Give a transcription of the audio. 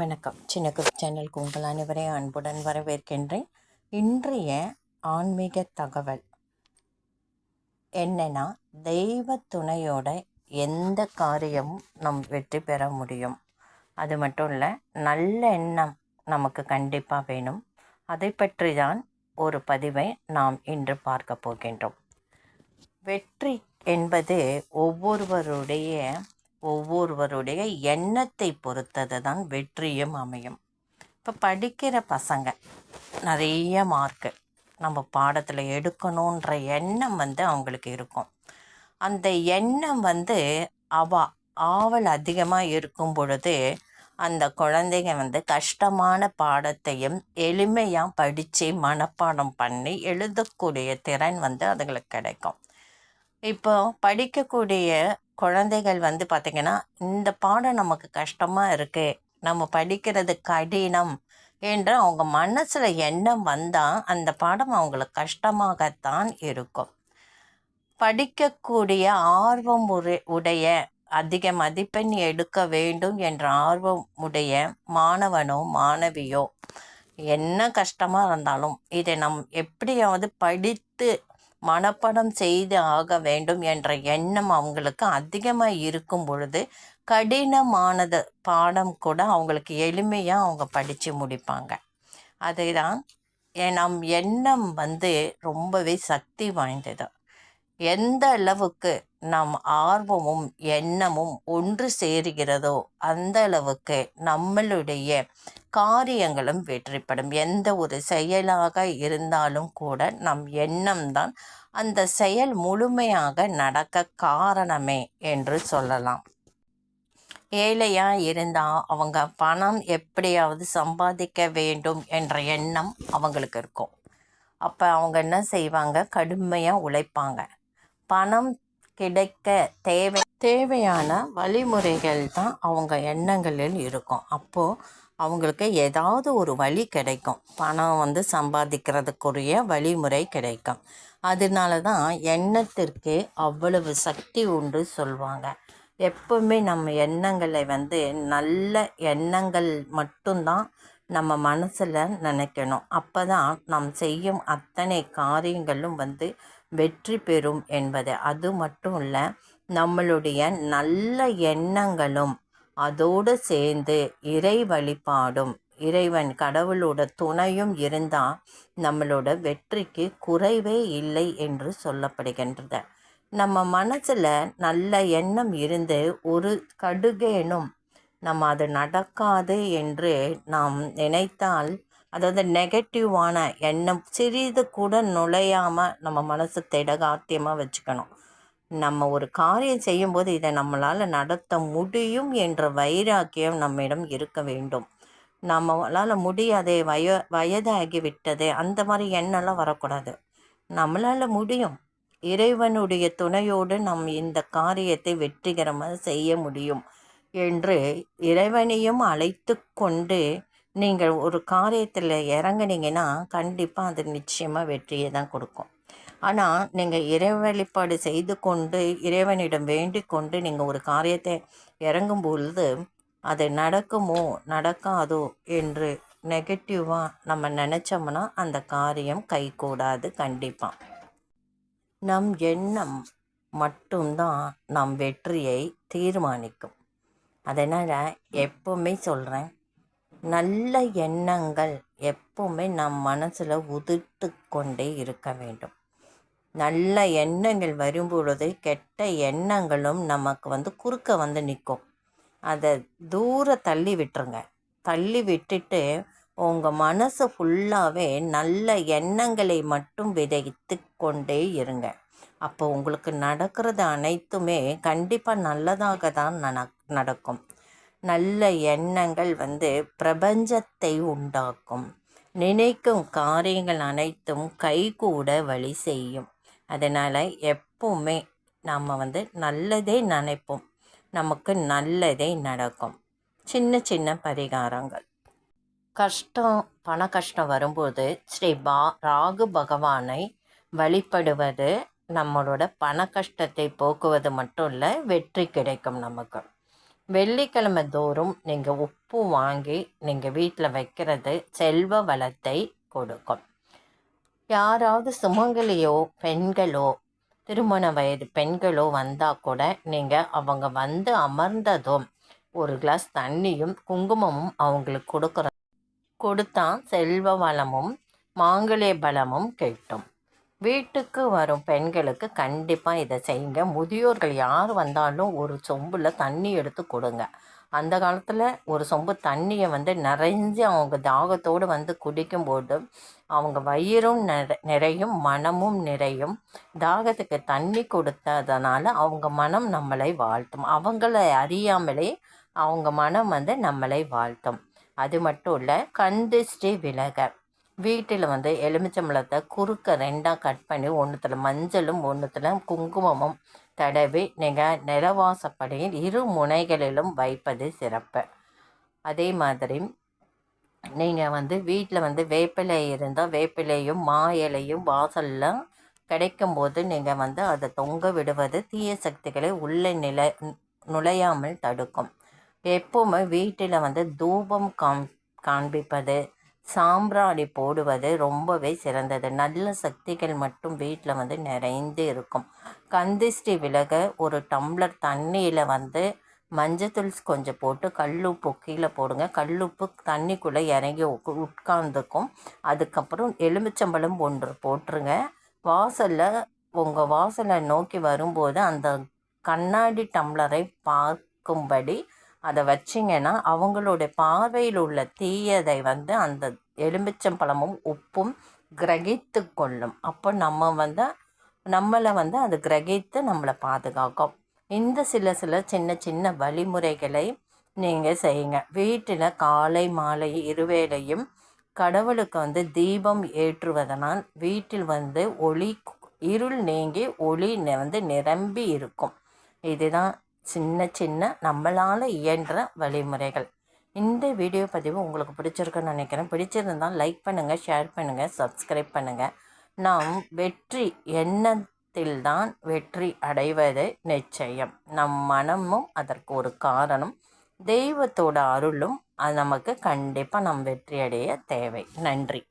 வணக்கம். சின்ன குப் சேனலுக்கு உங்கள் அனைவரை அன்புடன் வரவேற்கின்றேன். இன்றைய ஆன்மீக தகவல். என்னன்னா தெய்வ துணையோட எந்த காரியமும் நம் வெற்றி பெற முடியும். அது மட்டும் இல்லை நல்ல எண்ணம் நமக்கு கண்டிப்பாக வேணும். அதை பற்றி தான் ஒரு பதிவை நாம் இன்று பார்க்க போகின்றோம். வெற்றி என்பது ஒவ்வொருவருடைய ஒவ்வொருவருடைய எண்ணத்தை பொறுத்தது தான் வெற்றியும் அமையும். இப்போ படிக்கிற பசங்க நிறைய மார்க்கு நம்ம பாடத்தில் எடுக்கணுன்ற எண்ணம் வந்து அவங்களுக்கு இருக்கும். அந்த எண்ணம் வந்து அவ ஆவல் அதிகமாக இருக்கும் பொழுது அந்த குழந்தைங்க வந்து கஷ்டமான பாடத்தையும் எளிமையாக படித்து மனப்பாடம் பண்ணி எழுதக்கூடிய திறன் வந்து அதுங்களுக்கு கிடைக்கும். இப்போ படிக்கக்கூடிய குழந்தைகள் வந்து பார்த்திங்கன்னா இந்த பாடம் நமக்கு கஷ்டமாக இருக்குது நம்ம படிக்கிறது கடினம் என்று அவங்க மனசில் எண்ணம் வந்தால் அந்த பாடம் அவங்களுக்கு கஷ்டமாகத்தான் இருக்கும். படிக்கக்கூடிய ஆர்வம் உடைய அதிக மதிப்பெண் எடுக்க வேண்டும் என்ற ஆர்வம் உடைய மாணவனோ மாணவியோ என்ன கஷ்டமாக இருந்தாலும் இதை நம் எப்படியாவது படித்து மனப்படம் செய்து ஆக வேண்டும் என்ற எண்ணம் அவங்களுக்கு அதிகமாக இருக்கும் பொழுது கடினமானது பாடம் கூட அவங்களுக்கு எளிமையாக அவங்க படித்து முடிப்பாங்க. அதை தான் நம் எண்ணம் வந்து ரொம்பவே சக்தி வாய்ந்தது. எந்த அளவுக்கு நம் ஆர்வமும் எண்ணமும் ஒன்று சேருகிறதோ அந்த அளவுக்கு நம்மளுடைய காரியங்களும் வெற்றிப்படும். எந்த ஒரு செயலாக இருந்தாலும் கூட நம் எண்ணம் தான் அந்த செயல் முழுமையாக நடக்க காரணமே என்று சொல்லலாம். ஏழையாக இருந்தால் அவங்க பணம் எப்படியாவது சம்பாதிக்க வேண்டும் என்ற எண்ணம் அவங்களுக்கு இருக்கும். அப்போ அவங்க என்ன செய்வாங்க? கடுமையாக உழைப்பாங்க. பணம் கிடைக்க தேவை தேவையான வழிமுறைகள் தான் அவங்க எண்ணங்களில் இருக்கும். அப்போது அவங்களுக்கு ஏதாவது ஒரு வழி கிடைக்கும். பணம் வந்து சம்பாதிக்கிறதுக்குரிய வழிமுறை கிடைக்கும். அதனால தான் எண்ணத்திற்கு அவ்வளவு சக்தி உண்டு சொல்லுவாங்க எப்பவுமே நம்ம எண்ணங்களை வந்து நல்ல எண்ணங்கள் மட்டும்தான் நம்ம மனசில் நினைக்கணும். அப்போ தான் நாம் செய்யும் அத்தனை காரியங்களும் வந்து வெற்றி பெறும் என்பது. அது மட்டும் இல்லை நம்மளுடைய நல்ல எண்ணங்களும் அதோடு சேர்ந்து இறை வழிபாடும் இறைவன் கடவுளோட துணையும் இருந்தால் நம்மளோட வெற்றிக்கு குறைவே இல்லை என்று சொல்லப்படுகின்றது. நம்ம மனசில் நல்ல எண்ணம் இருந்து ஒரு கடுகேனும் நம்ம அது நடக்காது என்று நாம் நினைத்தால் அதாவது நெகட்டிவான எண்ணம் சிறிது கூட நுழையாமல் நம்ம மனசு திடகாத்தியமாக வச்சுக்கணும். நம்ம ஒரு காரியம் செய்யும்போது இதை நம்மளால் நடத்த முடியும் என்ற வைராக்கியம் நம்மிடம் இருக்க வேண்டும். நம்மளால் முடியாதே வய வயதாகி விட்டதே அந்த மாதிரி எண்ணம்லாம் வரக்கூடாது. நம்மளால் முடியும். இறைவனுடைய துணையோடு நம் இந்த காரியத்தை வெற்றிகரமாக செய்ய முடியும் என்று இறைவனையும் அழைத்து கொண்டு நீங்கள் ஒரு காரியத்தில் இறங்குனீங்கன்னா கண்டிப்பாக அது நிச்சயமாக வெற்றியை தான் கொடுக்கும். ஆனால் நீங்கள் இறைவழிபாடு செய்து கொண்டு இறைவனிடம் வேண்டிக் கொண்டு நீங்கள் ஒரு காரியத்தை இறங்கும் பொழுது அது நடக்குமோ நடக்காதோ என்று நெகட்டிவாக நம்ம நினச்சோம்னா அந்த காரியம் கைகூடாது கண்டிப்பாக நம் எண்ணம் மட்டும்தான் நம் வெற்றியை தீர்மானிக்கும். அதனால் எப்போவுமே சொல்கிறேன் நல்ல எண்ணங்கள் எப்போவுமே நம் மனசில் உதிர்த்து கொண்டே இருக்க வேண்டும். நல்ல எண்ணங்கள் வரும்பொழுது கெட்ட எண்ணங்களும் நமக்கு வந்து குறுக்க வந்து நிற்கும். அதை தூர தள்ளி விட்டுருங்க. தள்ளி விட்டுட்டு உங்கள் மனசு ஃபுல்லாகவே நல்ல எண்ணங்களை மட்டும் விதைத்து கொண்டே இருங்க. அப்போ உங்களுக்கு நடக்கிறது அனைத்துமே கண்டிப்பாக நல்லதாக தான் நடக்கும். நல்ல எண்ணங்கள் வந்து பிரபஞ்சத்தை உண்டாக்கும். நினைக்கும் காரியங்கள் அனைத்தும் கைகூட வழி செய்யும். அதனால் எப்போவுமே நம்ம வந்து நல்லதே நினைப்போம். நமக்கு நல்லதே நடக்கும். சின்ன சின்ன பரிகாரங்கள். கஷ்டம் பண கஷ்டம் வரும்போது ஸ்ரீ பா ராகு பகவானை வழிபடுவது நம்மளோட பண கஷ்டத்தை போக்குவது மட்டும் இல்லை வெற்றி கிடைக்கும் நமக்கு. வெள்ளிக்கிழமை தோறும் நீங்கள் உப்பு வாங்கி நீங்கள் வீட்டில் வைக்கிறது செல்வ வளத்தை கொடுக்கும். யாராவது சுமங்கலியோ பெண்களோ திருமண வயது பெண்களோ வந்தால் கூட நீங்கள் அவங்க வந்து அமர்ந்ததும் ஒரு கிளாஸ் தண்ணியும் குங்குமமும் அவங்களுக்கு கொடுக்குற கொடுத்தா செல்வ வளமும் மாங்கல்ய பலமும் கிட்டும். வீட்டுக்கு வரும் பெண்களுக்கு கண்டிப்பாக இதை செய்யுங்க. முதியோர்கள் யார் வந்தாலும் ஒரு சொம்பில் தண்ணி எடுத்து கொடுங்க. அந்த காலத்தில் ஒரு சொம்பு தண்ணியை வந்து நிறைஞ்சு அவங்க தாகத்தோடு வந்து குடிக்கும்போது அவங்க வயிறும் நிறை நிறையும் மனமும் நிறையும். தாகத்துக்கு தண்ணி கொடுத்ததுனால அவங்க மனம் நம்மளை வாழ்த்தும். அவங்கள அறியாமலே அவங்க மனம் வந்து நம்மளை வாழ்த்தும். அது மட்டும் இல்லை கண் திருஷ்டி விலக. வீட்டில் வந்து எலுமிச்சம்பழத்தை குறுக்க ரெண்டாக கட் பண்ணி ஒன்றுத்தில் மஞ்சளும் ஒன்றுத்தில் குங்குமமும் தடவி நீங்கள் நிலவாசப்படியில் இரு முனைகளிலும் வைப்பது சிறப்பு. அதே மாதிரி நீங்கள் வந்து வீட்டில் வந்து வேப்பிலை இருந்தால் வேப்பிலையும் மா இலையும் வாசலில் கிடைக்கும்போது நீங்கள் வந்து அதை தொங்க விடுவது தீய சக்திகளை உள்ளே நிலை நுழையாமல் தடுக்கும். எப்போவுமே வீட்டில் வந்து தூபம் காம் காண்பிப்பது சாம்பிராணி போடுவது ரொம்பவே சிறந்தது. நல்ல சக்திகள் மட்டும் வீட்டில் வந்து நிறைந்து இருக்கும். கந்திஷ்டி விலக ஒரு டம்ளர் தண்ணியில் வந்து மஞ்சத்தூள் கொஞ்சம் போட்டு கல்லுப்பு கீழே போடுங்க. கல்லுப்பு தண்ணிக்குள்ளே இறங்கி உட்காந்துக்கும் அதுக்கப்புறம் எலுமிச்சம்பழம் ஒன்று போட்டுருங்க. வாசலில் உங்கள் வாசலை நோக்கி வரும்போது அந்த கண்ணாடி டம்ளரை பார்க்கும்படி அதை வச்சிங்கன்னா அவங்களோட பார்வையில் உள்ள தீயதை வந்து அந்த எலுமிச்சம்பழமும் உப்பும் கிரகித்து கொள்ளும். அப்போ நம்ம வந்து நம்மளை வந்து அது கிரகித்து நம்மளை பாதுகாக்கும். இந்த சில சில சின்ன சின்ன வழிமுறைகளை நீங்கள் செய்யுங்க. வீட்டில் காலை மாலை இருவேளையும் கடவுளுக்கு வந்து தீபம் ஏற்றுவதனால் வீட்டில் வந்து ஒளி இருள் நீங்கி ஒளி வந்து நிரம்பி இருக்கும். இதுதான் சின்ன சின்ன நம்மளால் இயன்ற வழிமுறைகள். இந்த வீடியோ பதிவு உங்களுக்கு பிடிச்சிருக்குன்னு நினைக்கிறேன். பிடிச்சிருந்தால் லைக் பண்ணுங்கள் ஷேர் பண்ணுங்கள் சப்ஸ்கிரைப் பண்ணுங்கள் நாம் வெற்றி எண்ணத்தில்தான் வெற்றி அடைவது நிச்சயம். நம் மனமும் அதற்கு ஒரு காரணம். தெய்வத்தோட அருளும் அது நமக்கு கண்டிப்பாக நம் வெற்றி அடைய தேவை. நன்றி.